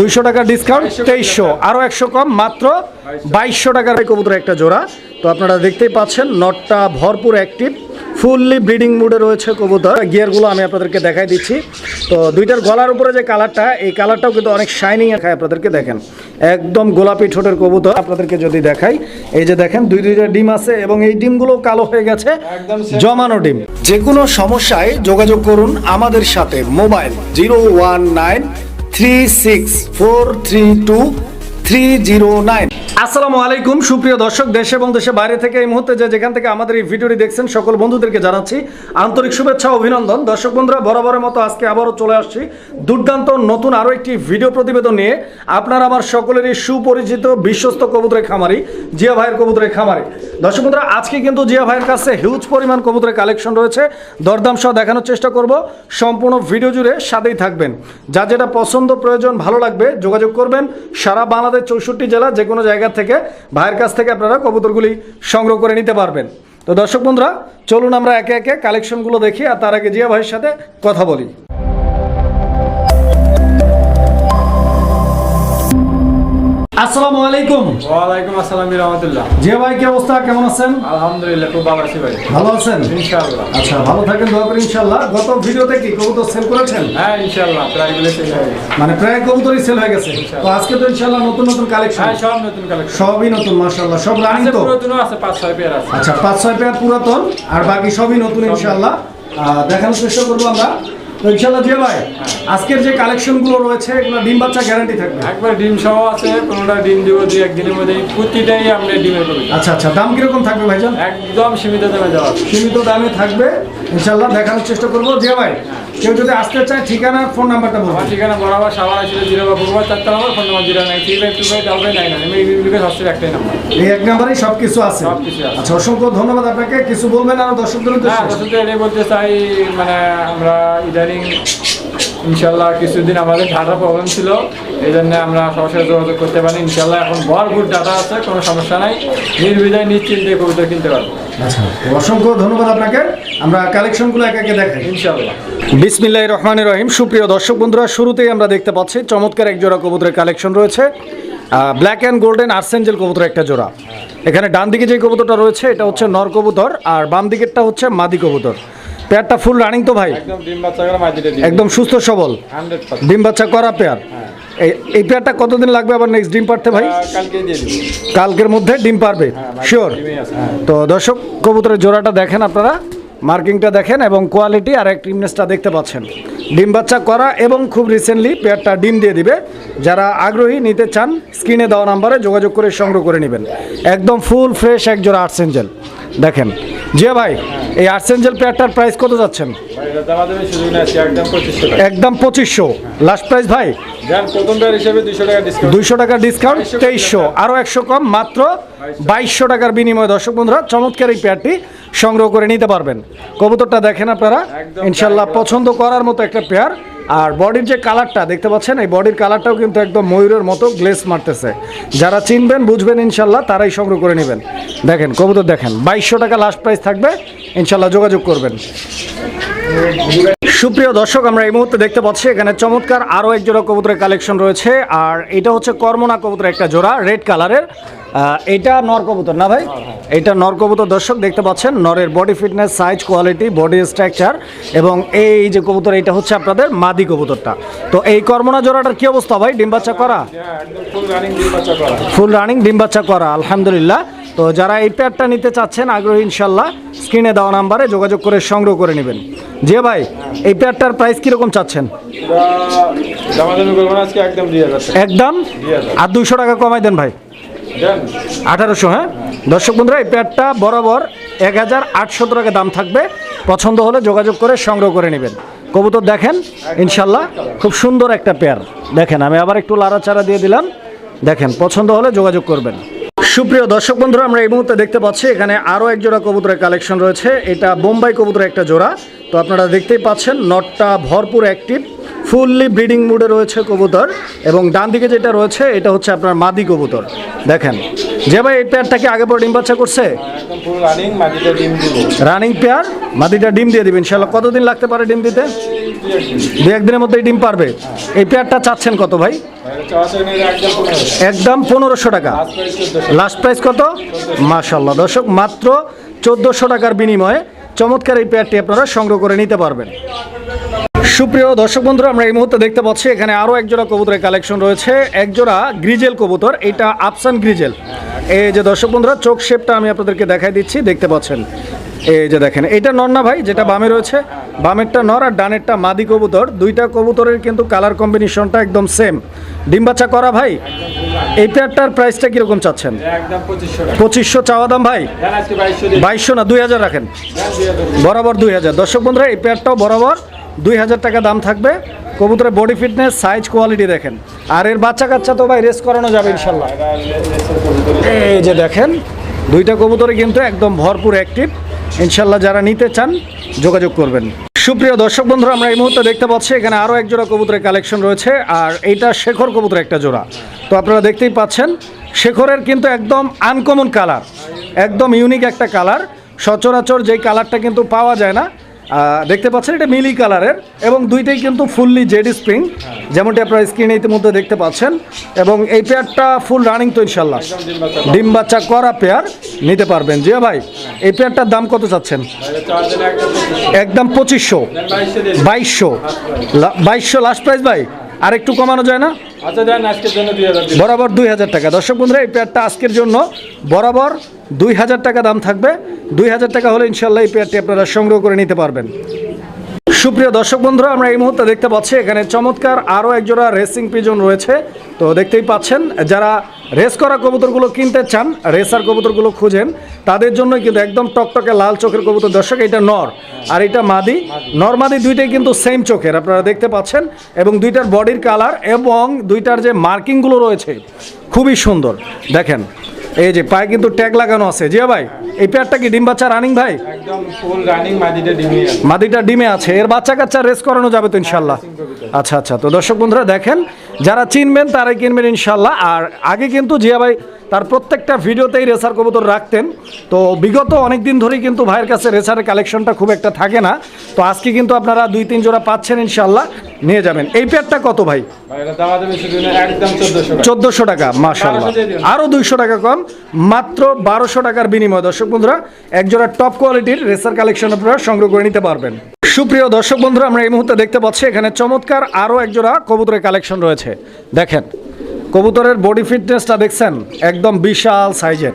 দুইশো টাকা ডিসকাউন্ট তেইশশো। আরও একশো কম মাত্র বাইশশো। টাকার কবুতর একটা জোড়া। তো আপনারা দেখতেই পাচ্ছেন নটটা ভরপুর অ্যাক্টিভ ফুললি ব্রিডিং মুডে রয়েছে কবুতর। গিয়ারগুলো আমি আপনাদেরকে দেখাই দিচ্ছি। তো দুইটার গলার উপরে যে কালারটা এই কালারটাও কিন্তু অনেক শাইনিং খায় আপনাদেরকে দেখেন। একদম গোলাপি ঠোঁটের কবুতর আপনাদেরকে যদি দেখাই। এই যে দেখেন দুই দুইটা ডিম আছে এবং এই ডিমগুলো কালো হয়ে গেছে। জমানো ডিম। যে কোনো সমস্যায় যোগাযোগ করুন আমাদের সাথে। Mobile zero one nine three six four three two three zero nine. আসসালামু আলাইকুম, সুপ্রিয় দর্শক, দেশ এবং দেশের বাইরে থেকে এই মুহূর্তে যেখান থেকে আমাদের এই ভিডিওটি দেখছেন, সকল বন্ধুদেরকে জানাচ্ছি আন্তরিক শুভেচ্ছা অভিনন্দন। দর্শক বন্ধুরা, বরাবরের মতো আজকে আবারও চলে আসছি দুর্দান্ত নতুন আরও একটি ভিডিও প্রতিবেদন নিয়ে। আপনার আমার সকলেরই সুপরিচিত, বিশ্বস্ত কবুতরের খামারি, জিয়া ভাইয়ের কবুতরের খামারি। দর্শক বন্ধুরা, আজকে কিন্তু জিয়া ভাইয়ের কাছে হিউজ পরিমাণ কবুতরের কালেকশন রয়েছে। দরদাম সহ দেখানোর চেষ্টা করব। সম্পূর্ণ ভিডিও জুড়ে সাথেই থাকবেন। যা যেটা পছন্দ প্রয়োজন, ভালো লাগবে, যোগাযোগ করবেন। সারা বাংলাদেশ চৌষট্টি জেলা, যে কোনো জায়গা থেকে ভাইয়ের কাছ থেকে আপনারা কবুতরগুলি সংগ্রহ করে নিতে পারবেন। তো দর্শক বন্ধুরা, চলুন আমরা একে একে কালেকশনগুলো দেখি আর তার আগে জিয়া ভাইয়ের সাথে কথা বলি। আসসালামু আলাইকুম। ওয়ালাইকুম আসসালাম রহমতুল্লাহ। জিয়া ভাই কি অবস্থা? কেমন আছেন? আলহামদুলিল্লাহ খুব ভালো আছি ভাই। ভালো আছেন? ইনশাআল্লাহ। আচ্ছা ভালো থাকেন দোয়া করি ইনশাল্লাহ গত ভিডিওতে কি কবুতর সেল করেছেন? হ্যাঁ ইনশাআল্লাহ প্রায়গুলো শেষ হয়ে গেছে। মানে প্রায় কবুতরই সেল হয়ে গেছে। তো আজকে তো ইনশাল্লাহ নতুন নতুন কালেকশন হ্যাঁ সব নতুন কালেকশন সবই নতুন মাশাআল্লাহ। সব রানিং তো? পুরাতনও আছে পাঁচ ছয় পেয়ার আছে। আচ্ছা পাঁচ ছয় পেয়ার পুরাতন আর বাকি সবই নতুন ইনশাল্লাহ আহ, দেখানোর চেষ্টা করব আমরা। তো ইনশাল্লাহ জিয়া ভাই আজকের যে কালেকশনগুলো রয়েছে এগুলো ডিম বাচ্চা গ্যারান্টি থাকবে? একবার ডিম সহ আছে কোনোটা ডিম দিব দুই একদিনের মধ্যে প্রতিটাই আপনি ডিমের করবেন আচ্ছা আচ্ছা দাম কীরকম থাকবে ভাইজান? একদম সীমিত দামে দেওয়া সীমিত দামে থাকবে ইনশাল্লাহ দেখানোর চেষ্টা করব। জিয়া ভাই কেউ যদি আসতে চায় ঠিকানা ফোন নাম্বারটা বলব ঠিকানা বরাবর সাবার আসলে জিরো বা পূর্ব চারটা number phone number zero nine three five two five double nine আমি ইউনিকে হচ্ছে একটাই নাম্বার এই এক নাম্বারেই সব কিছু আছে। সবকিছু আছে। আচ্ছা অসংখ্য ধন্যবাদ আপনাকে। কিছু বলবেন আর দর্শকদের হ্যাঁ দর্শকদের বলতে চাই মানে আমরা ইদানিং ইনশাল্লাহ কিছুদিন আমাদের ডাটা প্রবলেম ছিল এই জন্য আমরা সবার সাথে যোগাযোগ করতে পারি ইনশাল্লাহ এখন ভরপুর ডাটা আছে কোনো সমস্যা নাই। নির্বিধায় নিশ্চিন্তে কবিতা কিনতে পারব। আচ্ছা অসংখ্য ধন্যবাদ আপনাকে। আমরা কালেকশনগুলো একে একে দেখাই। ইনশাল্লাহ। বিসমিল্লাহ রহমান রহিম। সুপ্রিয় দর্শক বন্ধুরা শুরুতেই আমরা দেখতে পাচ্ছি চমৎকার এক জোড়া কবুতরের কালেকশন রয়েছে। ব্ল্যাক অ্যান্ড গোল্ডেন আর্সেঞ্জেল কবুতর একটা জোড়া। এখানে ডান দিকে যে কবুতরটা রয়েছে এটা হচ্ছে নর কবুতর আর বাম দিকেরটা হচ্ছে মাদি কবুতর। পেয়ারটা ফুল রানিং তো ভাই? একদম সুস্থ সবল। ডিম বাচ্চা করা পেয়ার। এই এই পেয়ারটা কতদিন লাগবে আবার নেক্সট ডিম পারতে ভাই? কালকের মধ্যে ডিম পারবে শিওর আছে। হ্যাঁ। তো দর্শক কবুতরের জোড়াটা দেখেন আপনারা। মার্কিংটা দেখেন এবং কোয়ালিটি আর এক টিমনেসটা দেখতে পাচ্ছেন। ডিম বাচ্চা করা এবং খুব রিসেন্টলি পেয়ারটা ডিম দিয়ে দিবে। যারা আগ্রহী নিতে চান স্ক্রিনে দেওয়া নাম্বারে যোগাযোগ করে সংগ্রহ করে নেবেন। একদম ফুল ফ্রেশ এক জোড়া আর্সেঞ্জেল দেখেন। জিয়া ভাই এই আর্সেঞ্জেল পেয়ারটার প্রাইস কত যাচ্ছেন? একদম পঁচিশশো লাস্ট প্রাইস ভাই? দুইশো টাকা ডিসকাউন্ট তেইশশো। আরও একশো কম মাত্র বাইশশো। টাকার বিনিময়ে। দর্শক বন্ধুরা চমৎকার এই পেয়ারটি সংগ্রহ করে নিতে পারবেন। কবুতরটা দেখেন আপনারা। ইনশাল্লাহ পছন্দ করার মতো একটা পেয়ার আর বডির যে কালারটা, দেখতে পাচ্ছেন? এই বডির কালারটাও কিন্তু একদম ময়ূরের মতো গ্লেস মারতেছে। যারা চিনবেন, বুঝবেন ইনশাল্লাহ, তারাই সংগ্রহ করে নেবেন। দেখেন, কবুতর দেখেন, বাইশশো টাকা লাস্ট প্রাইস থাকবে। ইনশাল্লাহ যোগাযোগ করবেন। সুপ্রিয় দর্শক আমরা এই মুহূর্তে দেখতে পাচ্ছি এখানে চমৎকার আরও এক জোড়া কবুতরের কালেকশন রয়েছে। আর এটা হচ্ছে কর্মনা কবুতরের একটা জোড়া রেড কালারের। এটা নর কবুতর না ভাই? এটা নর কবুতর দর্শক দেখতে পাচ্ছেন নরের body fitness size quality body structure এবং এই যে কবুতর এটা হচ্ছে আপনাদের মাদি কবুতরটা। তো এই কর্মনা জোড়াটার কি অবস্থা ভাই? ডিম বাচ্চা করা? ফুল রানিং ডিম বাচ্চা করা আলহামদুলিল্লাহ। তো যারা এই পেয়ারটা নিতে চাচ্ছেন, আগ্রহী ইনশাল্লাহ স্ক্রিনে দেওয়া নাম্বারে যোগাযোগ করে সংগ্রহ করে নেবেন। যে ভাই, এই পেয়ারটার প্রাইস কীরকম চাচ্ছেন? একদম? আর দুশো টাকা কমাই দেন ভাই। আঠারোশো হ্যাঁ? দর্শক বন্ধুরা, এই প্যাডটা বরাবর এক হাজার আটশো টাকা দাম থাকবে। পছন্দ হলে যোগাযোগ করে সংগ্রহ করে নেবেন। কবুতর দেখেন, ইনশাল্লাহ খুব সুন্দর একটা পেয়ার। দেখেন, আমি আবার একটু লাড়াচাড়া দিয়ে দিলাম। দেখেন, পছন্দ হলে যোগাযোগ করবেন। সুপ্রিয় দর্শক বন্ধুরা আমরা এই মুহূর্তে দেখতে পাচ্ছি এখানে আরও এক জোড়া কবুতরের কালেকশন রয়েছে। এটা বোম্বাই কবুতরের একটা জোড়া। তো আপনারা দেখতেই পাচ্ছেন নটটা ভরপুর অ্যাক্টিভ ফুললি ব্রিডিং মুডে রয়েছে কবুতর। এবং ডান দিকে যেটা রয়েছে এটা হচ্ছে আপনার মাদি কবুতর। দেখেন যে ভাই এই পেয়ারটা কি আগে পরে ডিম বাচ্চা করছে? রানিং পেয়ার মাদিটা ডিম দিয়ে দিবেন ইনশাল্লাহ কতদিন লাগতে পারে ডিম দিতে? দু একদিনের মধ্যে ডিম পারবে। এই পেয়ারটা চাচ্ছেন কত ভাই? একদম পনেরোশো টাকা। লাস্ট প্রাইস কত? মাশাল্লাহ দর্শক, মাত্র চোদ্দোশো টাকার বিনিময়ে চমৎকার এই পেয়ারটি আপনারা সংগ্রহ করে নিতে পারবেন। সুপ্রিয় দর্শক বন্ধুরা, আমরা এই মুহূর্তে দেখতে পাচ্ছি, এখানে আরও একজোড়া কবুতরের কালেকশন রয়েছে। একজোড়া গ্রিজেল কবুতর, এটা আফসান গ্রিজেল এই যে দর্শক বন্ধুরা, চোখ শেপটা আমি আপনাদেরকে দেখাই দিচ্ছি, দেখতে পাচ্ছেন। এই যে দেখেন এটা নর না ভাই যেটা বামে রয়েছে। বামেরটা নর আর ডানেরটা মাদি কবুতর। দুইটা কবুতরের কিন্তু কালার কম্বিনেশনটা একদম সেম ডিম বাচ্চা করা ভাই এই পেয়ারটার প্রাইসটা কীরকম চাচ্ছেন? পঁচিশশো চাওয়া দাম ভাই? বাইশশো না দুই হাজার রাখেন। বরাবর দুই হাজার। দর্শক বন্ধুরা এই পেয়ারটাও বরাবর দুই হাজার টাকা দাম থাকবে। কবুতরের বডি ফিটনেস সাইজ কোয়ালিটি দেখেন। আর এর বাচ্চা কাচ্চা তো ভাই রেস করানো যাবে ইনশাল্লাহ। কবুতর। এই যে দেখেন দুইটা কবুতরে কিন্তু একদম ভরপুর অ্যাক্টিভ ইনশাল্লাহ যারা নিতে চান যোগাযোগ করবেন। সুপ্রিয় দর্শক বন্ধুরা, আমরা এই মুহূর্তে দেখতে পাচ্ছি এখানে আরও এক জোড়া কবুতরের কালেকশন রয়েছে, আর এইটা শেখর কবুতরের একটা জোড়া। তো আপনারা দেখতেই পাচ্ছেন, শেখরের কিন্তু একদম আনকমন কালার একদম ইউনিক একটা কালার সচরাচর যেই কালারটা কিন্তু পাওয়া যায় না দেখতে পাচ্ছেন, এটা মিলি কালারের এবং দুইটাই কিন্তু ফুললি জেডি স্প্রিং, যেমনটি আপনারা স্ক্রিনে ইতিমধ্যে দেখতে পাচ্ছেন। এবং এই পেয়ারটা ফুল রানিং তো ইনশাল্লাহ ডিম বাচ্চা করা পেয়ার নিতে পারবেন। জিয়া ভাই, এই পেয়ারটার দাম কত চাচ্ছেন? একদম পঁচিশশো। বাইশশো। বাইশশো লাস্ট প্রাইস ভাই। আর একটু কমানো যায় না? আচ্ছা বরাবর দুই হাজার টাকা। দর্শক বন্ধুরা, এই পেয়ারটা আজকের জন্য বরাবর দুই হাজার টাকা দাম থাকবে। দুই হাজার টাকা হলে ইনশাল্লাহ এই পেয়ারটি আপনারা সংগ্রহ করে নিতে পারবেন। সুপ্রিয় দর্শক বন্ধুরা, আমরা এই মুহূর্তে দেখতে পাচ্ছি, এখানে চমৎকার আরও একজোড়া রেসিং পিজন রয়েছে। তো দেখতেই পাচ্ছেন, যারা রেস করা কবুতরগুলো কিনতে চান রেসার কবুতরগুলো খুঁজেন তাদের জন্য কিন্তু একদম টকটকে লাল চোখের কবুতর। দর্শক এটা নর আর এটা মাদি। নর মাদি দুইটাই কিন্তু সেম চোখের আপনারা দেখতে পাচ্ছেন এবং দুইটার বডির কালার এবং দুইটার যে মার্কিংগুলো রয়েছে খুবই সুন্দর। দেখেন এই যে পায়ে কিন্তু ট্যাগ লাগানো আছে। জিয়া ভাই এই পেয়ারটা কি ডিম বাচ্চা রানিং ভাই? একদম ফুল রানিং মাদিটা ডিমে আছে। মাদিটা ডিমে আছে। এর বাচ্চা কাচ্চা রেস করানো যাবে তো ইনশাল্লাহ আচ্ছা আচ্ছা তো দর্শক বন্ধুরা দেখেন যারা চিনবেন তারাই কিনবেন ইনশাল্লাহ। আর আগে কিন্তু জিয়া ভাই তার প্রত্যেকটা ভিডিওতেই রেসার কবুতর রাখতেন। তো বিগত অনেক দিন ধরেই কিন্তু ভাইয়ের কাছে রেসারের কালেকশনটা খুব একটা থাকে না। তো আজকে কিন্তু আপনারা দুই তিন জোড়া পাচ্ছেন ইনশাল্লাহ নিয়ে যাবেন। এই পেয়ারটা কত ভাই? চোদ্দশো টাকা। 1200 আরও দুইশো টাকা কম মাত্র বারোশো টাকার বিনিময়। দর্শক বন্ধুরা একজোড়া টপ কোয়ালিটির রেসার কালেকশন আপনারা সংগ্রহ করে নিতে পারবেন। সুপ্রিয় দর্শক বন্ধুরা আমরা এই মুহূর্তে দেখতে পাচ্ছি এখানে চমৎকার আরও একজোড়া কবুতরের কালেকশন রয়েছে। দেখেন কবুতরের বডি ফিটনেসটা দেখছেন? একদম বিশাল সাইজের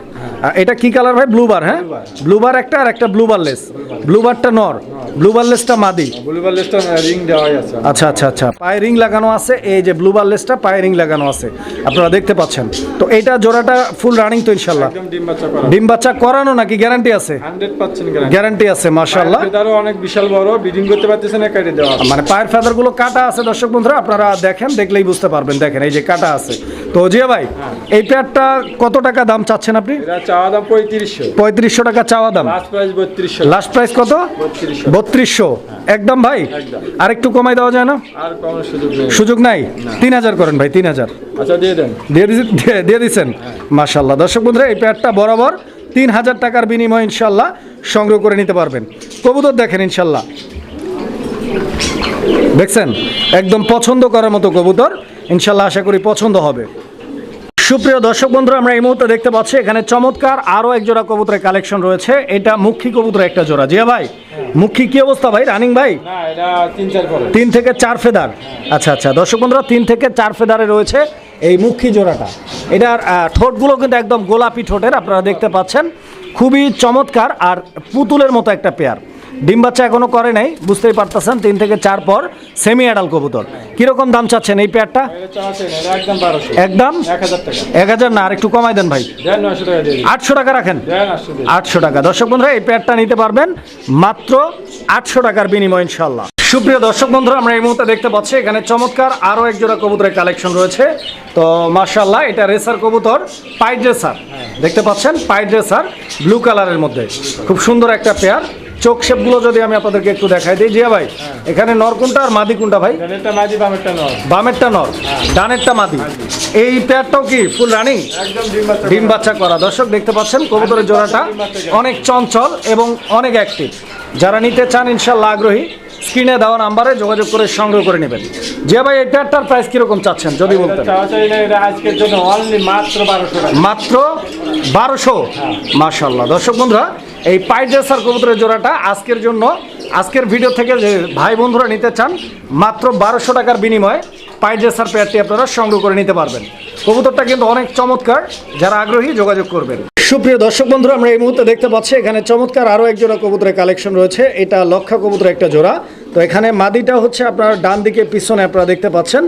এটা কি কালার ভাই? ব্লুবার হ্যাঁ? ব্লুবার একটা আর একটা ব্লুবার লেস ব্লুবারটা নর। ব্লুবার লেসটা মাদি। ব্লুবার লিস্টে রিং দেওয়াই আছে আচ্ছা আচ্ছা আচ্ছা। পায়ে রিং লাগানো আছে। এই যে ব্লু বার লেসটা পায়ে রিং লাগানো আছে। আপনারা দেখতে পাচ্ছেন। তো এইটা জোড়াটা ফুল রানিং তো ইনশাল্লাহ একদম ডিম বাচ্চা করানো। নাকি গ্যারান্টি আছে? হান্ড্রেড পার্সেন্ট গ্যারান্টি গ্যারান্টি আছে মাশাল্লাহ ফেদারও অনেক বিশাল বড় বিডিং করতে পারতেছে না কেটে দেওয়া মানে পায়ের ফেদারগুলো কাটা আছে দর্শক বন্ধুরা আপনারা দেখেন দেখলেই বুঝতে পারবেন। দেখেন এই যে কাটা আছে। তো জিয়া ভাই এই পেয়ারটা কত টাকা দাম চাচ্ছেন আপনি? চাওয়া দাম পঁয়ত্রিশশো। পঁয়ত্রিশশো টাকা চাওয়া দাম। লাস্ট প্রাইস কত? বত্রিশশো। একদম ভাই। আর একটু কমাই দেওয়া যায় না? সুযোগ নাই। তিন হাজার করেন ভাই তিন হাজার। আচ্ছা দিয়ে দিয়ে দিচ্ছেন? মাশাল্লাহ দর্শক বন্ধুরা এই প্যাডটা বরাবর তিন হাজার টাকার বিনিময়ে ইনশাল্লাহ সংগ্রহ করে নিতে পারবেন। কবুতর দেখেন ইনশাল্লাহ দেখছেন? একদম পছন্দ করার মতো কবুতর। ইনশাল্লাহ আশা করি পছন্দ হবে। সুপ্রিয় দর্শক বন্ধুরা আমরা এই মুহূর্তে দেখতে পাচ্ছি এখানে চমৎকার আরও এক জোড়া কবুতরের কালেকশন রয়েছে। এটা মুখী কবুতরের একটা জোড়া। জিয়া ভাই মুখী কি অবস্থা ভাই? রানিং ভাই? তিন থেকে চার ফেদার। আচ্ছা আচ্ছা দর্শক বন্ধুরা তিন থেকে চার ফেদারে রয়েছে এই মুখী জোড়াটা। এটার ঠোঁটগুলো কিন্তু একদম গোলাপি ঠোঁটের আপনারা দেখতে পাচ্ছেন। খুবই চমৎকার আর পুতুলের মতো একটা পেয়ার ডিম বাচ্চা এখনও করে নাই, বুঝতেই পারতেছেন, তিন থেকে চার পর সেমি অ্যাডাল কবুতর। কীরকম দাম চাচ্ছেন এই পেয়ারটা? একদম? এক হাজার না, আর একটু কমাই দেন ভাই। আটশো টাকা রাখেন? আটশো টাকা। দর্শক বন্ধুরা, এই প্যাডটা নিতে পারবেন মাত্র আটশো টাকার বিনিময় ইনশাল্লাহ সুপ্রিয় দর্শক বন্ধুরা, আমরা এই মুহূর্তে দেখতে পাচ্ছি, এখানে চমৎকার আরও এক জোড়া কবুতরের কালেকশন রয়েছে। তো মার্শাল্লাহ এটা রেসার কবুতর, পাইড রেসার। দেখতে পাচ্ছেন, পাইড রেসার, ব্লু কালারের মধ্যে। খুব সুন্দর একটা পেয়ার। চোখ শেপগুলো যদি আমি আপনাদেরকে একটু দেখাই দিই। জিয়া ভাই এখানে নর কোনটা আর মাদি কোনটা ভাই? বামেরটা নর। ডানেরটা মাদি। এই পেয়ারটাও কি ফুল রানিং ডিম বাচ্চা করা। দর্শক দেখতে পাচ্ছেন কবুতরের জোড়াটা অনেক চঞ্চল এবং অনেক অ্যাক্টিভ যারা নিতে চান ইনশাল্লাহ আগ্রহী। স্ক্রিনে দেওয়া নাম্বারে যোগাযোগ করে সংগ্রহ করে নেবেন। যে ভাই এই পেয়ারটার প্রাইস কীরকম চাচ্ছেন যদি বলতেন? মাত্র বারোশো মাত্র বারোশো? মাশাল্লাহ দর্শক বন্ধুরা এই পাইড্রেসার কবুতরের জোড়াটা আজকের জন্য, আজকের ভিডিও থেকে যে ভাই বন্ধুরা নিতে চান, মাত্র বারোশো টাকার বিনিময়ে পাইড্রেসার পেয়ারটি আপনারা সংগ্রহ করে নিতে পারবেন। কবুতরটা কিন্তু অনেক চমৎকার, যারা আগ্রহী যোগাযোগ করবেন। সুপ্রিয় দর্শক বন্ধু আমরা এই মুহূর্তে দেখতে পাচ্ছি, এখানে চমৎকার আরও এক জোড়া কবুতরের কালেকশন রয়েছে। এটা লক্ষা কবুতরের একটা জোড়া। তো এখানে মাদিটা হচ্ছে আপনার ডান দিকে পিছনে আপনারা দেখতে পাচ্ছেন।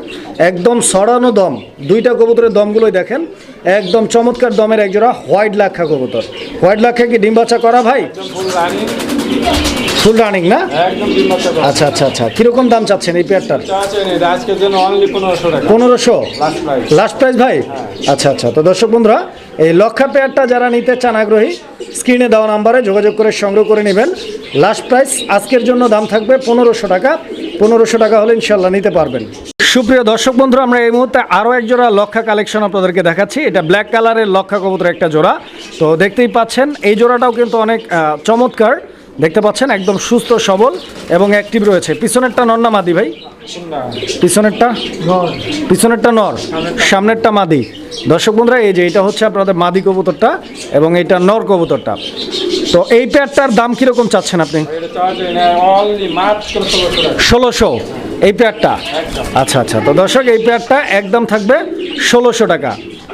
একদম সরানো দম। দুইটা কবুতরের দমগুলোই দেখেন। একদম চমৎকার দমের একজোড়া হোয়াইট লাক্ষা কবুতর। হোয়াইট লাক্ষা কি ডিম বাচ্চা করা ভাই? ফুল রানিং না। আচ্ছা আচ্ছা আচ্ছা। কীরকম দাম চাচ্ছেন এই পেয়ারটার? পনেরোশো লাস্ট প্রাইস লাস্ট প্রাইস ভাই? আচ্ছা আচ্ছা। তো দর্শক বন্ধুরা এই লক্ষা পেয়ারটা যারা নিতে চান আগ্রহী স্ক্রিনে দেওয়া নাম্বারে যোগাযোগ করে সংগ্রহ করে নেবেন। লাস্ট প্রাইস আজকের জন্য দাম থাকবে পনেরোশো টাকা। পনেরোশো টাকা হলে ইনশাল্লাহ নিতে পারবেন। সুপ্রিয় দর্শক বন্ধুরা, আমরা এই মুহূর্তে আরও এক জোড়া লক্ষা কালেকশন আপনাদেরকে দেখাচ্ছি। এটা ব্ল্যাক কালারের লক্ষা কবুতর একটা জোড়া। তো দেখতেই পাচ্ছেন, এই জোড়াটাও কিন্তু অনেক চমৎকার। দেখতে পাচ্ছেন, একদম সুস্থ সবল এবং অ্যাক্টিভ রয়েছে। পিছনেরটা নন্না মাদি ভাই। পিছনেরটা? পিছনেরটা নর। সামনেরটা। মাদি। দর্শক বন্ধুরা এই যে এটা হচ্ছে আপনাদের মাদি কবুতরটা এবং এটা নর কবুতরটা। তো এই পেয়ারটার দাম কীরকম চাচ্ছেন আপনি? ষোলোশো। এই পেয়ারটা? আচ্ছা আচ্ছা। তো দর্শক এই পেয়ারটা একদম থাকবে ষোলোশো টাকা।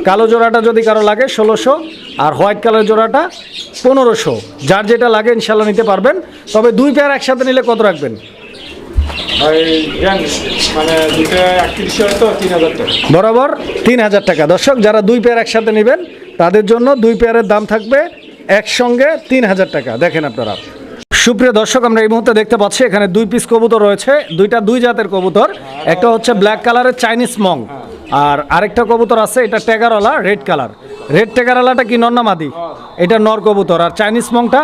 কালো জোড়াটা যদি কারও লাগে ষোলোশো আর হোয়াইট কালার জোড়াটা পনেরোশো। যার যেটা লাগে ইনশাল্লাহ নিতে পারবেন। তবে দুই পেয়ার একসাথে নিলে কত রাখবেন? বরাবর তিন হাজার টাকা। দর্শক, যারা দুই পেয়ার একসাথে নেবেন, তাদের জন্য দুই পেয়ারের দাম থাকবে একসঙ্গে তিন হাজার টাকা। দেখেন আপনারা। সুপ্রিয় দর্শক, আমরা এই মুহূর্তে দেখতে পাচ্ছি, এখানে দুই পিস কবুতর রয়েছে। দুইটা দুই জাতের কবুতর। একটা হচ্ছে ব্ল্যাক কালারের চাইনিজ মং আর আরেকটা কবুতর আছে, এটা টেগারওয়ালা রেড কালার রেড টেগারওয়ালাটা কি নর মাদি? এটা নর কবুতর। আর চাইনিজ মংটা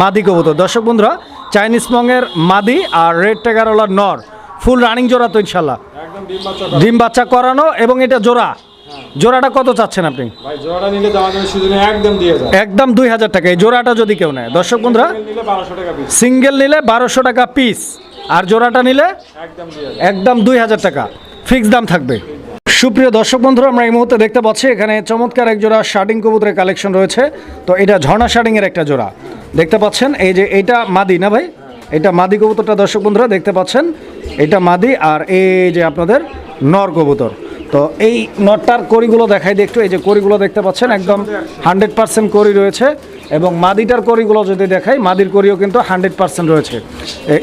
মাদি কবুতর। দর্শক, বন্ধুরা চাইনিজ মংয়ের মাদি আর রেড টেগারওয়ালার নর। ফুল রানিং জোড়া তো ইনশাল্লাহ ডিম বাচ্চা করানো। এবং এটা জোড়া। জোড়াটা কত চাচ্ছেন আপনি? একদম দুই হাজার। টাকা। এই জোড়াটা যদি কেউ নেয় দর্শক বন্ধুরা সিঙ্গেল নিলে বারোশো টাকা পিস আর জোড়াটা নিলে একদম একদম দুই হাজার টাকা। ফিক্স দাম থাকবে। সুপ্রিয় দর্শক বন্ধুরা, আমরা এই মুহূর্তে দেখতে পাচ্ছি এখানে চমৎকার এক জোড়া শার্টিং কবুতরের কালেকশন রয়েছে। তো এটা ঝর্ণা শার্টিংয়ের একটা জোড়া। দেখতে পাচ্ছেন, এই যে এটা মাদি, না ভাই? এটা মাদি কবুতরটা দর্শক বন্ধুরা, দেখতে পাচ্ছেন? এটা মাদি আর এই যে আপনাদের নর কবুতর। তো এই নটটার করিগুলো দেখাই একটু, এই যে করিগুলো দেখতে পাচ্ছেন, একদম হান্ড্রেড পার্সেন্ট করি রয়েছে এবং মাদিটার করিগুলো যদি দেখাই, মাদির করিও কিন্তু হান্ড্রেড পার্সেন্ট রয়েছে।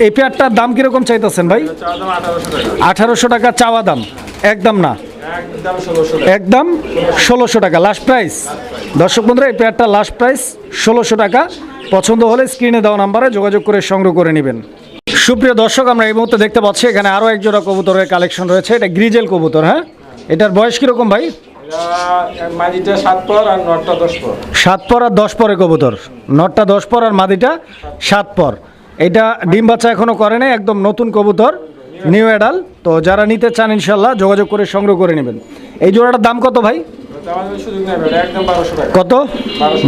এই পেয়ারটার দাম কীরকম চাইতেছেন ভাই? আঠারোশো টাকা চাওয়া দাম, একদম না। একদম ষোলোশো টাকা। লাস্ট প্রাইস দর্শক বন্ধুরা এই পেয়ারটা লাস্ট প্রাইস ষোলোশো টাকা। পছন্দ হলে স্ক্রিনে দেওয়া নাম্বারে যোগাযোগ করে সংগ্রহ করে নেবেন। সুপ্রিয় দর্শক আমরা এই মুহূর্তে দেখতে পাচ্ছি এখানে আরও একজোড়া কবুতরের কালেকশন রয়েছে। এটা গ্রিজেল কবুতর হ্যাঁ? এটার বয়স কীরকম ভাই? সাত পর আর দশ পর। সাত পর আর দশ পরে কবুতর। নটটা দশ পর আর মাদিটা সাত পর। এটা ডিম বাচ্চা এখনও করে নাই একদম নতুন কবুতর। নিউ অ্যাডাল তো যারা নিতে চান ইনশাল্লাহ যোগাযোগ করে সংগ্রহ করে নেবেন। এই জোড়াটার দাম কত ভাই? কত?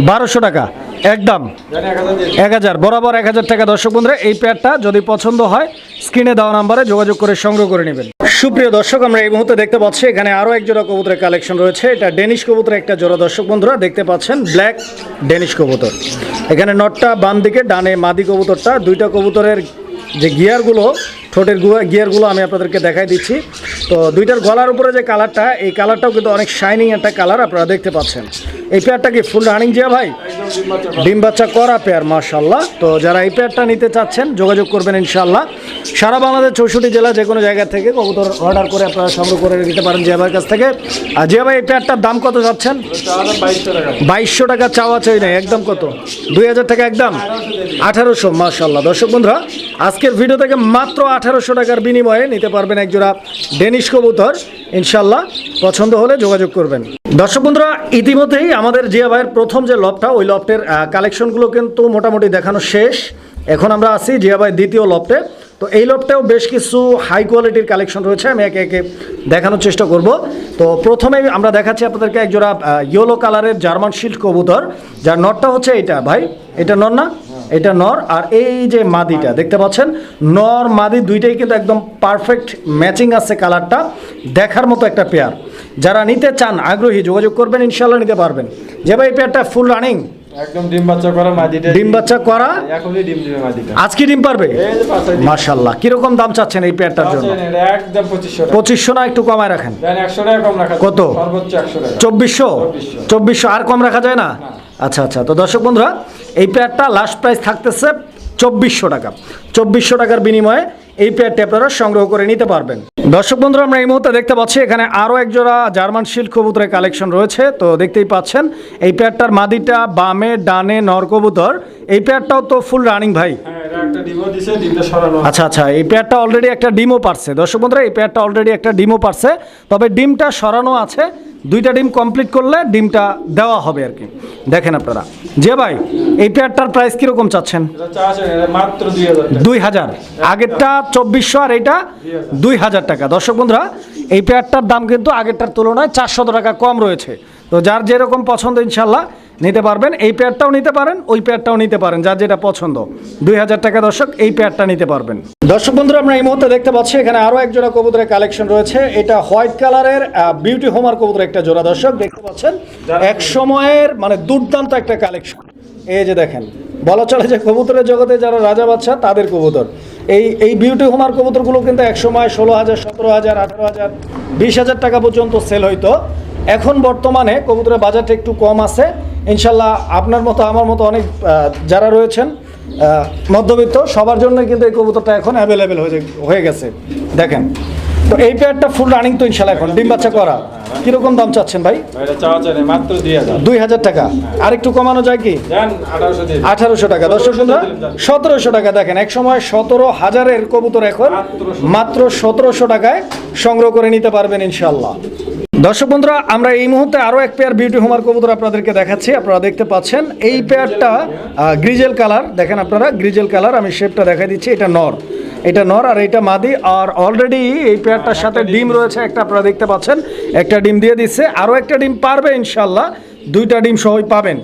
বারোশো টাকা। একদম। এক হাজার, বরাবর এক হাজার টাকা। দর্শক বন্ধুরা, এই প্যাডটা যদি পছন্দ হয় স্ক্রিনে দেওয়া নাম্বারে যোগাযোগ করে সংগ্রহ করে নেবেন। সুপ্রিয় দর্শক, আমরা এই মুহূর্তে দেখতে পাচ্ছি, এখানে আরও এক জোড়া কবুতরের কালেকশন রয়েছে। এটা ডেনিশ কবুতরের একটা জোড়া। দর্শক বন্ধুরা, দেখতে পাচ্ছেন ব্ল্যাক ডেনিশ কবুতর। এখানে নটটা বাম দিকে, ডানে মাদি কবুতরটা। দুইটা কবুতরের যে গিয়ারগুলো ঠোঁটের গুয়া- গিয়ারগুলো আমি আপনাদেরকে দেখাই দিচ্ছি। তো দুইটার গলার উপরে যে কালারটা, এই কালারটাও কিন্তু অনেক শাইনিং একটা কালার আপনারা দেখতে পাচ্ছেন। এই পেয়ারটা কি ফুল রানিং জিয়া ভাই? ডিম বাচ্চা করা। পেয়ার মার্শাল্লাহ তো যারা এই পেয়ারটা নিতে চাচ্ছেন, যোগাযোগ করবেন ইনশাল্লাহ সারা বাংলাদেশ চৌষট্টি জেলা যে কোনো জায়গা থেকে কবুতর অর্ডার করে আপনারা সংগ্রহ করে নিতে পারেন জিয়া ভাইয়ের কাছ থেকে। আর জিয়া ভাই এই পেয়ারটার দাম কত যাচ্ছেন? বাইশশো টাকা চাওয়া চাই না, একদম কত? দুই হাজার টাকা একদম? আঠারোশো মার্শাল্লাহ দর্শক বন্ধুরা, আজকের ভিডিও থেকে মাত্র আঠারোশো টাকার বিনিময়ে নিতে পারবেন একজোড়া ডেনিশ কবুতর। ইনশাল্লাহ পছন্দ হলে যোগাযোগ করবেন। দর্শক বন্ধুরা, ইতিমধ্যেই আমাদের জিয়া ভাইয়ের প্রথম যে লফটা ওই লফটের কালেকশনগুলো কিন্তু মোটামুটি দেখানো শেষ। এখন আমরা আছি জিয়া ভাইয়ের দ্বিতীয় লফটে তো এই লফটেও বেশ কিছু হাই কোয়ালিটির কালেকশন রয়েছে, আমি একে একে দেখানোর চেষ্টা করব। তো প্রথমে আমরা দেখাচ্ছি আপনাদেরকে একজোড়া ইয়েলো কালারের জার্মান শিল্ড কবুতর, যার নটটা হচ্ছে এটা। ভাই, এটা নর না? এটা নর। আর এই যে মাদিটা, দেখতে পাচ্ছেন? নর, মাদি দুইটাই কিন্তু একদম পারফেক্ট ম্যাচিং আছে কালারটা দেখার মতো একটা পেয়ার যারা নিতে চান, আগ্রহী যোগাযোগ করবেন ইনশাল্লাহ নিতে পারবেন। যে ভাই পেয়ারটা ফুল রানিং একদম ডিম বাচ্চা করা মাদিটা। ডিম বাচ্চা করা? এখনই ডিম দিবে মাদিটা। আজকে ডিম পারবে? দাম চাচ্ছেন এই পেয়ারটার জন্য? একদম না একটু কমায় রাখেন। দেন একশো টাকা কম রাখা কত? সর্বোচ্চ একশো টাকা। চব্বিশশো? 2400 চব্বিশশো আর কম রাখা যায় না? আচ্ছা আচ্ছা। তো দর্শক বন্ধুরা এই পেয়ারটা লাস্ট প্রাইস থাকতেছে চব্বিশশো টাকা। চব্বিশশো টাকার বিনিময়ে এই পেয়ারটি আপনারা সংগ্রহ করে নিতে পারবেন। দর্শক বন্ধুরা, আমরা এই মুহূর্তে দেখতে পাচ্ছি এখানে আরও একজোড়া জার্মান শিল কবুতরের কালেকশন রয়েছে। তো দেখতেই পাচ্ছেন, এই পেয়ারটার মাদিটা বামে, ডানে নর কবুতর। এই পেয়ারটাও তো ফুল রানিং ভাই। আচ্ছা আচ্ছা এই পেয়ারটা অলরেডি একটা ডিমও পারছে। দর্শক বন্ধুরা এই পেয়ারটা অলরেডি একটা ডিমও পারছে। তবে ডিমটা সরানো আছে। দুইটা ডিম কমপ্লিট করলে ডিমটা দেওয়া হবে আর কি। দেখেন আপনারা। যে ভাই এই পেয়ারটার প্রাইস কীরকম চাচ্ছেন? দুই হাজার আগেরটা চব্বিশশো আর এইটা দুই হাজার টাকা। দর্শক বন্ধুরা এই পেয়ারটার দাম কিন্তু আগেরটার তুলনায় চারশত টাকা কম রয়েছে। তো যার যেরকম পছন্দ ইনশাল্লাহ নিতে পারবেন। এই পেয়ারটাও নিতে পারেন ওই পেয়ারটাও নিতে পারেন যার যেটা পছন্দ। দুই হাজার টাকা দর্শক এই পেয়ারটা নিতে পারবেন। দর্শক বন্ধুরা আমরা এই মুহূর্তে দেখতে পাচ্ছি এখানে আরও এক জোড়া কবুতরের কালেকশন রয়েছে। এটা হোয়াইট কালারের বিউটি হোমার কবুতর একটা জোড়া দর্শক দেখতে পাচ্ছেন? এক সময়ের মানে দুর্দান্ত একটা কালেকশন এই যে দেখেন বলা চলে যে কবুতরের জগতে যারা রাজা বাচ্চা তাদের কবুতর। এই এই বিউটি হোমার কবুতরগুলো কিন্তু এক সময় ষোলো হাজার সতেরো হাজার আঠারো হাজার বিশ হাজার টাকা পর্যন্ত সেল হইতো। এখন বর্তমানে কবুতরের বাজারটা একটু কম আছে। ইনশাল্লাহ আপনার মতো আমার মতো অনেক যারা রয়েছেন মধ্যবিত্ত সবার জন্য কিন্তু এই কবুতরটা এখন অ্যাভেলেবেল হয়ে হয়ে গেছে। দেখেন তো এই পেয়ারটা ফুল রানিং তো ইনশাল্লাহ এখন ডিম বাচ্চা করা। কীরকম দাম চাচ্ছেন ভাই? মাত্র দুই হাজার। টাকা। আর একটু কমানো যায় কি? আঠারোশো আঠারোশো টাকা। দর্শক বন্ধুরা সতেরোশো টাকা দেখেন এক সময় সতেরো হাজারের কবুতর এখন মাত্র সতেরোশো টাকায় সংগ্রহ করে নিতে পারবেন ইনশাল্লাহ। দর্শক বন্ধুরা আমরা এই মুহূর্তে আরও এক পেয়ার বিউটি হোমার কবুতর আপনাদেরকে দেখাচ্ছি। আপনারা দেখতে পাচ্ছেন এই পেয়ারটা গ্রিজেল কালার দেখেন আপনারা গ্রিজেল কালার আমি শেপটা দেখা দিচ্ছি এটা নর। এটা নর আর এটা মাদি আর অলরেডি এই পেয়ারটার সাথে ডিম রয়েছে একটা আপনারা দেখতে পাচ্ছেন একটা ডিম দিয়ে দিচ্ছে আরও একটা ডিম পারবে ইনশাল্লাহ দুইটা ডিম সহই পাবেন।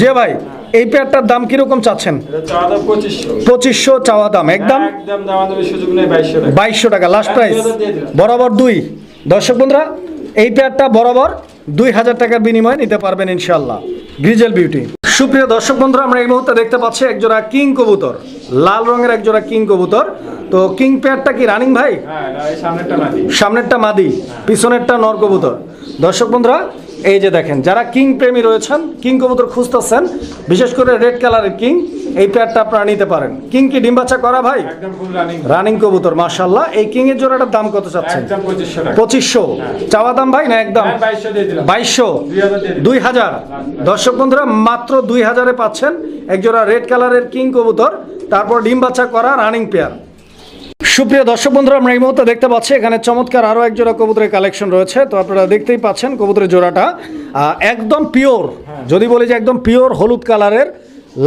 যে ভাই এই পেয়ারটার দাম কীরকম চাচ্ছেন? পঁচিশশো। চাওয়া দাম একদম? বাইশশো টাকা। Last price. বরাবর দুই। দর্শক বন্ধুরা এই পেয়ারটা বরাবর দুই হাজার টাকার বিনিময়ে নিতে পারবেন ইনশাল্লাহ গ্রিজেল বিউটি সুপ্রিয় দর্শক বন্ধুরা আমরা এই মুহূর্তে দেখতে পাচ্ছি একজোড়া কিং কবুতর লাল রঙের একজোড়া কিং কবুতর তো কিং পেয়ারটা কি রানিং ভাই? হ্যাঁ সামনেরটা মাদি। পিছনেরটা নর কবুতর দর্শক বন্ধুরা এই যে দেখেন যারা কিং প্রেমী রয়েছেন কিং কবুতর খুঁজতেছেন বিশেষ করে রেড কালারের কিং এই পেয়ারটা আপনারা নিতে পারেন। কিং কি ডিম বাচ্চা করা ভাই? রানিং কবুতর মাশাল্লাহ এই কিং এর জোড়াটার দাম কত চাচ্ছেন? পঁচিশশো চাওয়া দাম ভাই না একদম? হ্যাঁ, বাইশশো দুই হাজার দর্শক বন্ধুরা মাত্র দুই হাজারে পাচ্ছেন একজোড়া রেড কালারের কিং কবুতর তারপর ডিম বাচ্চা করা রানিং পেয়ার সুপ্রিয় দর্শক বন্ধুরা, আমরা এই মুহূর্তে দেখতে পাচ্ছি, এখানে চমৎকার আরও এক জোড়া কবুতরের কালেকশন রয়েছে। তো আপনারা দেখতেই পাচ্ছেন কবুতরের জোড়াটা। একদম পিওর যদি বলি যে একদম পিওর হলুদ কালারের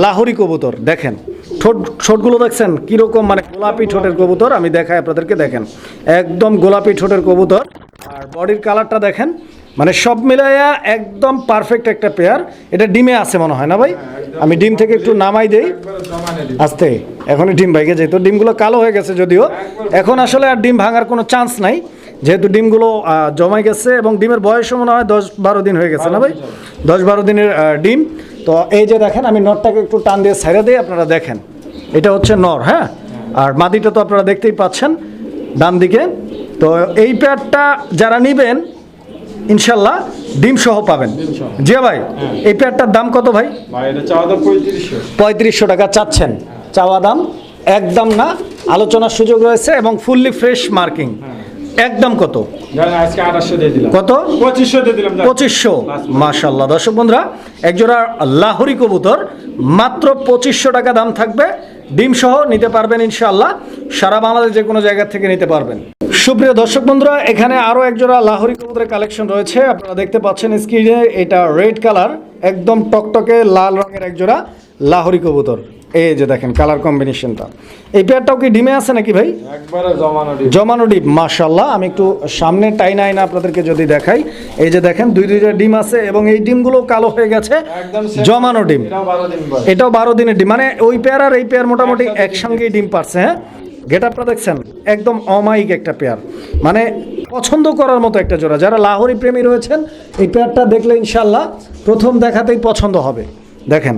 লাহোরি কবুতর। দেখেন, ঠোঁট, ঠোঁটগুলো দেখছেন? কীরকম মানে গোলাপি ঠোঁটের কবুতর? আমি দেখাই আপনাদেরকে, দেখেন। একদম গোলাপি ঠোঁটের কবুতর। আর বডির কালারটা দেখেন মানে সব মিলাইয়া একদম পারফেক্ট একটা পেয়ার এটা ডিমে আছে মনে হয় না ভাই? আমি ডিম থেকে একটু নামাই দেই। আস্তে। এখনই ডিম ভাইগে যেত ডিমগুলো কালো হয়ে গেছে যদিও। এখন আসলে আর ডিম ভাঙার কোনো চান্স নাই। যেহেতু ডিমগুলো আহ, জমে গেছে এবং ডিমের বয়সও মনে হয় দশ বারো দিন হয়ে গেছে না ভাই? দশ বারো দিনের ডিম। তো এই যে দেখেন আমি নরটাকে একটু টান দিয়ে ছেড়ে দিই আপনারা দেখেন। এটা হচ্ছে নর হ্যাঁ? আর মাদিটা তো আপনারা দেখতেই পাচ্ছেন ডান দিকে তো এই পেয়ারটা যারা নিবেন ইনশাল্লাহ ডিম সহ পাবেন। জি ভাই এই পেয়ারটার দাম কত ভাই? পঁয়ত্রিশশো। টাকা চাচ্ছেন। চাওয়া দাম একদম না আলোচনার সুযোগ রয়েছে এবং ফুললি ফ্রেশ মার্কিং। একদম কত? কত? পঁচিশশো। মাশাল্লাহ। দর্শক বন্ধুরা একজোড়া লাহরি কবুতর মাত্র পঁচিশশো টাকা দাম থাকবে। ডিম সহ নিতে পারবেন ইনশাআল্লাহ। সারা বাংলাদেশ যে কোনো জায়গা থেকে নিতে পারবেন। সুপ্রিয় দর্শক বন্ধুরা, এখানে আরও একজোড়া লাহোরি কবুতরের কালেকশন রয়েছে। আপনারা দেখতে পাচ্ছেন স্ক্রিনে এটা রেড কালার, একদম টকটকে লাল রঙের একজোড়া লাহোরি কবুতর। এই যে দেখেন কালার কম্বিনেশনটা এই পেয়ারটাও কি ডিমে আছে নাকি ভাই? একবারে জমানো ডিম। জমানো ডিম মাশাল্লাহ আমি একটু সামনে টাইনা আইনা আপনাদেরকে যদি দেখাই। এই যে দেখেন দুই দুইটা ডিম আছে এবং এই ডিমগুলো কালো হয়ে গেছে। একদম জমানো ডিম। এটাও বারো এটাও দিনের ডিম। মানে ওই পেয়ার আর এই পেয়ার মোটামুটি একসঙ্গেই ডিম পারছে হ্যাঁ? গেট আপটা দেখছেন? একদম অমায়িক একটা পেয়ার মানে পছন্দ করার মতো একটা জোড়া। যারা লাহোরি প্রেমী রয়েছেন এই পেয়ারটা দেখলে ইনশাল্লাহ প্রথম দেখাতেই পছন্দ হবে। দেখেন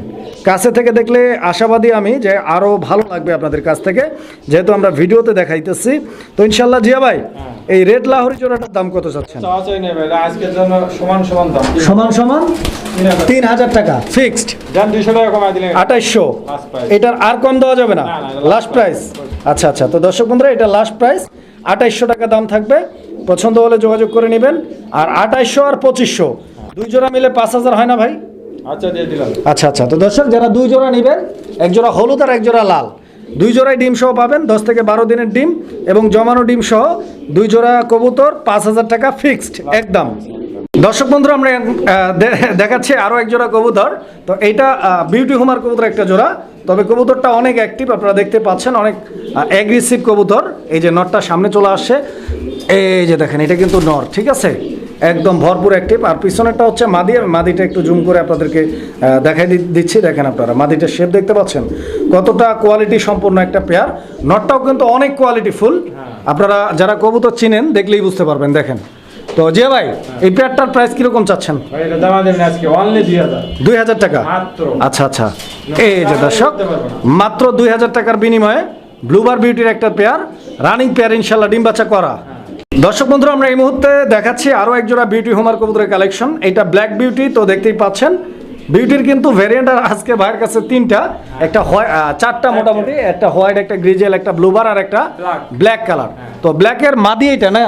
কাছে থেকে দেখলে আশাবাদী আমি যে আরও ভালো লাগবে আপনাদের কাছ থেকে। যেহেতু আমরা ভিডিওতে দেখাইতেছি তো ইনশাল্লাহ জিয়া ভাই এই রেড লাহোরি জোড়াটার দাম কত চাচ্ছেন? সমান সমান দাম। সমান সমান? তিন হাজার। টাকা ফিক্সড আঠাইশশো. এটার আর কম দেওয়া যাবে না? লাস্ট প্রাইস আচ্ছা আচ্ছা তো দর্শক বন্ধুরা এটা লাস্ট প্রাইস আঠাইশশো টাকা দাম থাকবে। পছন্দ হলে যোগাযোগ করে নেবেন। আর আঠাইশশো আর পঁচিশশো দুই জোড়া মিলে পাঁচ হাজার হয় না ভাই? আচ্ছা আচ্ছা আচ্ছা। তো দর্শক, যারা দুই জোড়া নেবেন, এক জোড়া হলুদ আর এক জোড়া লাল, দুই জোড়ায় ডিম সহ পাবেন, দশ থেকে বারো দিনের ডিম এবং জমানো ডিম সহ দুই জোড়া কবুতর, পাঁচ হাজার টাকা ফিক্সড একদম। দর্শক বন্ধুরা, আমরা দেখাচ্ছি আরও এক জোড়া কবুতর। তো এইটা বিউটি হোমার কবুতর একটা জোড়া। তবে কবুতরটা অনেক অ্যাক্টিভ আপনারা দেখতে পাচ্ছেন, অনেক অ্যাগ্রেসিভ কবুতর। এই যে নটটা সামনে চলে আসছে। এই যে দেখেন, এটা কিন্তু নর ঠিক আছে? একদম ভরপুর অ্যাক্টিভ আর পিছনেরটা হচ্ছে মাদি। আমি মাদিটা একটু জুম করে আপনাদেরকে দেখাই দিচ্ছি দেখেন আপনারা। মাদিটার শেপ দেখতে পাচ্ছেন? কতটা কোয়ালিটি সম্পন্ন একটা পেয়ার নটটাও কিন্তু অনেক কোয়ালিটি ফুল আপনারা যারা কবুতর চিনেন দেখলেই বুঝতে পারবেন দেখেন। তো জিয়া ভাই এই পেয়ারটার প্রাইস কীরকম চাচ্ছেন? দুই হাজার। টাকা? আচ্ছা আচ্ছা। এই যে দর্শক। মাত্র দুই হাজার টাকার বিনিময়ে ব্লুবার বিউটির একটা পেয়ার রানিং পেয়ার ইনশাল্লাহ ডিম বাচ্চা করা। দর্শক বন্ধুরা আমরা এই মুহূর্তে দেখাচ্ছি আরও একজোড়া বিউটি হোমার কবুতরের কালেকশন। এটা ব্ল্যাক বিউটি তো দেখতেই পাচ্ছেন। বিউটির কিন্তু ভ্যারিয়েন্ট আর আজকে ভাইয়ের কাছে তিনটা। একটা হয় চারটা মোটামুটি একটা হোয়াইট একটা গ্রিজেল একটা ব্লুবার আর একটা ব্ল্যাক কালার তো ব্ল্যাকের মাদি এটা না?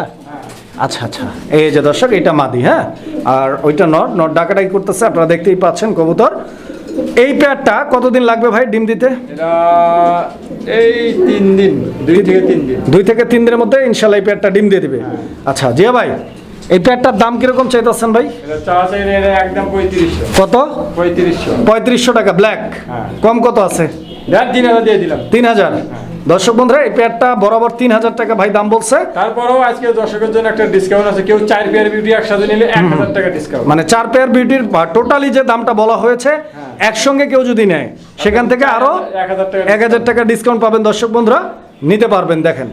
আচ্ছা আচ্ছা। এই যে দর্শক এটা মাদি হ্যাঁ? আর ওইটা নট নট ডাকাটাই করতেছে আপনারা দেখতেই পাচ্ছেন কবুতর। এই পেয়ারটা কতদিন লাগবে ভাই ডিম দিতে? এই তিন দিন দুই থেকে তিন দিন। দুই থেকে তিন দিনের মধ্যে ইনশাল্লাহ এই পেয়ারটা ডিম দিয়ে দিবে। আচ্ছা জিয়া ভাই এই প্যাডটার দাম কীরকম চাইতেছেন ভাই? একদম কত? পঁয়ত্রিশশো। পঁয়ত্রিশশো টাকা ব্ল্যাক হ্যাঁ। কম কত আছে? তিন হাজার দিয়ে দিলাম। তিন হাজার। দর্শক বন্ধুরা এই পেয়ারটা বরাবর তিন হাজার টাকা ভাই দাম বলছে। তারপরেও আজকে দর্শকের জন্য একটা ডিসকাউন্ট আছে। কেউ চার পেয়ার বিউটি একসাথে নিলে এক হাজার টাকা ডিসকাউন্ট মানে চার পেয়ার বিউটির টোটালি যে দামটা বলা হয়েছে একসঙ্গে কেউ যদি নেয় সেখান থেকে আরও এক হাজার টাকা ডিসকাউন্ট পাবেন দর্শক বন্ধুরা। নিতে পারবেন দেখেন।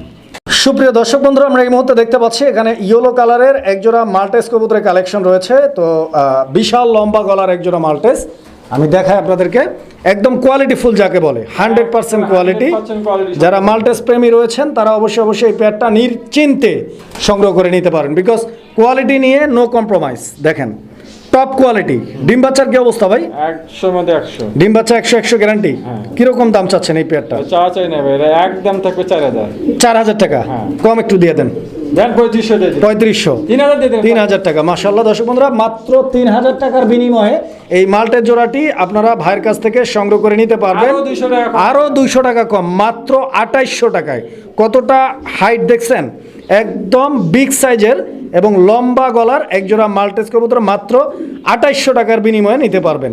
সুপ্রিয় দর্শক বন্ধুরা আমরা এই মুহূর্তে দেখতে পাচ্ছি এখানে ইয়েলো কালারের একজোড়া মাল্টেস কবুতরের কালেকশন রয়েছে। তো বিশাল লম্বা গলার একজোড়া মাল্টেস আমি দেখাই আপনাদেরকে একদম কোয়ালিটি ফুল যাকে বলে হান্ড্রেড পার্সেন্ট কোয়ালিটি যারা মাল্টেস প্রেমী রয়েছেন তারা অবশ্যই অবশ্যই এই পেয়ারটা নিশ্চিন্তে সংগ্রহ করে নিতে পারেন। বিকজ কোয়ালিটি নিয়ে নো কম্প্রোমাইজ দেখেন টপ কোয়ালিটি ডিম বাচ্চার কি অবস্থা ভাই? একশোর মধ্যে একশো। ডিম বাচ্চা একশো একশো গ্যারান্টি। কীরকম দাম চাচ্ছেন এই পেয়ারটা চাই এটা একদম থাকবে চার হাজার। চার হাজার টাকা। হ্যাঁ। কম একটু দিয়ে দেন। পঁয়ত্রিশশো দিয়ে দিন। পঁয়ত্রিশশো। তিন হাজার দিয়ে দিন। তিন হাজার টাকা। মাসাল্লাহ দর্শক বন্ধুরা মাত্র তিন হাজার টাকার বিনিময়ে এই মাল্টের জোড়াটি আপনারা ভাইয়ের কাছ থেকে সংগ্রহ করে নিতে পারবেন। আরও 200 টাকা আরও দুইশো টাকা কম মাত্র আঠাইশশো টাকায়। কতটা হাইট দেখছেন? একদম বিগ সাইজের এবং লম্বা গলার একজোড়া মাল্টেস কবুতর মাত্র আঠাইশশো টাকার বিনিময়ে নিতে পারবেন।